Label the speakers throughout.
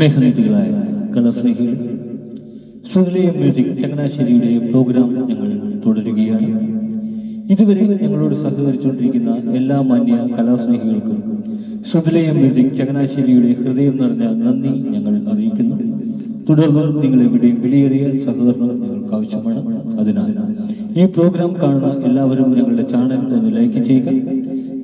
Speaker 1: സ്നേഹനിധികളായ കലാസ്നേഹികൾ Sruthilaya music ചങ്ങനാശ്ശേരിയുടെ programme ഞങ്ങൾ തുടരുകയാണ്. ഇതുവരെ ഞങ്ങളോട് സഹകരിച്ചുകൊണ്ടിരിക്കുന്ന എല്ലാ മാന്യ കലാസ്നേഹികൾക്കും ശ്രുതിലയ മ്യൂസിക് ചങ്ങനാശ്ശേരിയുടെ ഹൃദയം നിറഞ്ഞ നന്ദി ഞങ്ങൾ അറിയിക്കുന്നു. തുടർന്ന് നിങ്ങൾ എവിടെയും വിലയേറിയ സഹകരണം ഞങ്ങൾക്ക് ആവശ്യമാണ്. അതിനാൽ ഈ പ്രോഗ്രാം കാണുന്ന എല്ലാവരും ഞങ്ങളുടെ ചാനൽ ഒന്ന് ലൈക്ക് ചെയ്യുക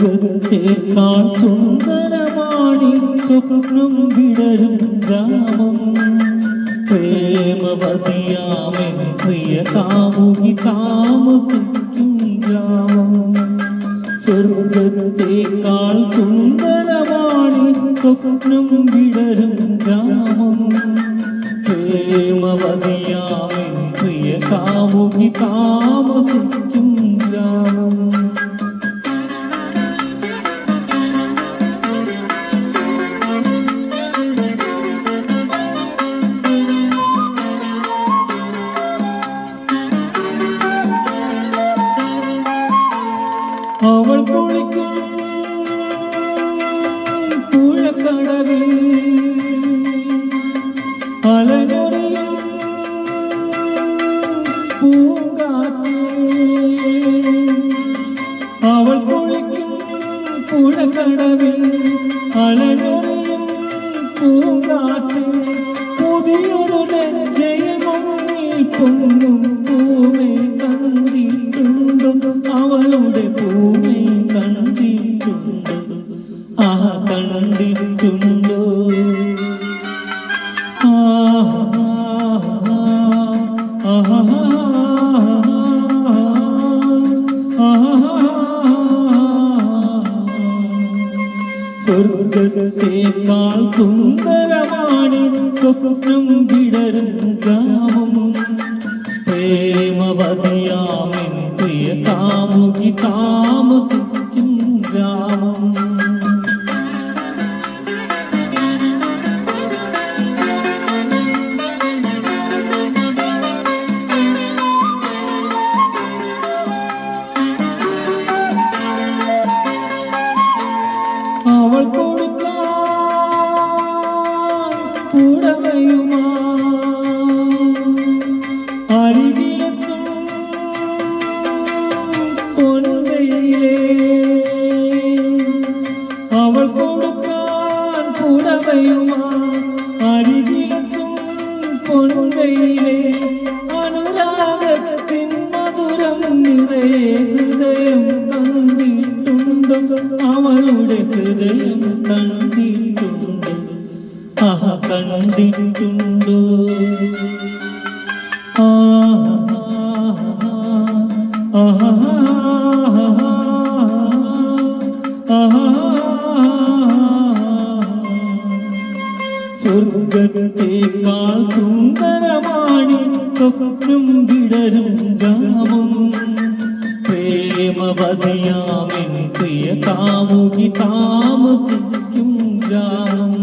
Speaker 1: സ്വർഗത്തേക്കാൾ സുന്ദരമാണി സ്വപ്നം വിടരും ഗ്രാമം പ്രേമവതിയാമൻ പ്രിയ കാമുകി താമസിക്കും ഗ്രാമം. സ്വർഗത്തേക്കാൾ സുന്ദരമാണി സ്വപ്നം വിടരും ഗ്രാമം പ്രേമവതിയാമൻ പ്രിയ കാമുകി താമസിക്കും അവൾ കുളിക്കും പുഴക്കടവിൽ പൂങ്കാറ്റ് അവൾ കുളിക്കും പുഴക്കടവിൽ അലനൊറിയും പൂങ്കാറ്റ് പുതിയൊരു ലജ്ജയിൽ പൊങ്ങും കണ്ടിട്ടുണ്ടോ സ്വർഗത്തേക്കാൾ സുന്ദരമാണ് സ്വപ്നം கொடுத்தான் புடவையுமா அருகிலக்கும் பொன்வையிலே அவள் கொடுத்தான் புடவையுமா அருகிலக்கும் பொன்வையிலே அனுராகத்தின் மதுரம் நிறைய ஹிருதயம் தந்தி துண்டும் അവളുടെ ഹൃദയം കണ്ടിട്ടുണ്ടോ ആഹ കണ്ടിട്ടുണ്ടോ സ്വർഗത്തേക്കാൾ സുന്ദരമാണ് സ്വപ്നം വിടരും ഗ്രാമം പ്രേമവതിയാമിൻ പ്രിയ കാമുകി താമസിക്കും ഗ്രാമം.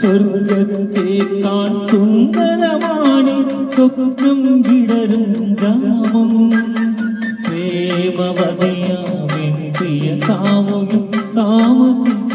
Speaker 1: സ്വർഗത്തേക്കാൾ സുന്ദരമാണ് സ്വപ്നം വിടരും ഗ്രാമം. പ്രേമവതിയാമെൻ പ്രിയ കാമുകി താമസിക്കും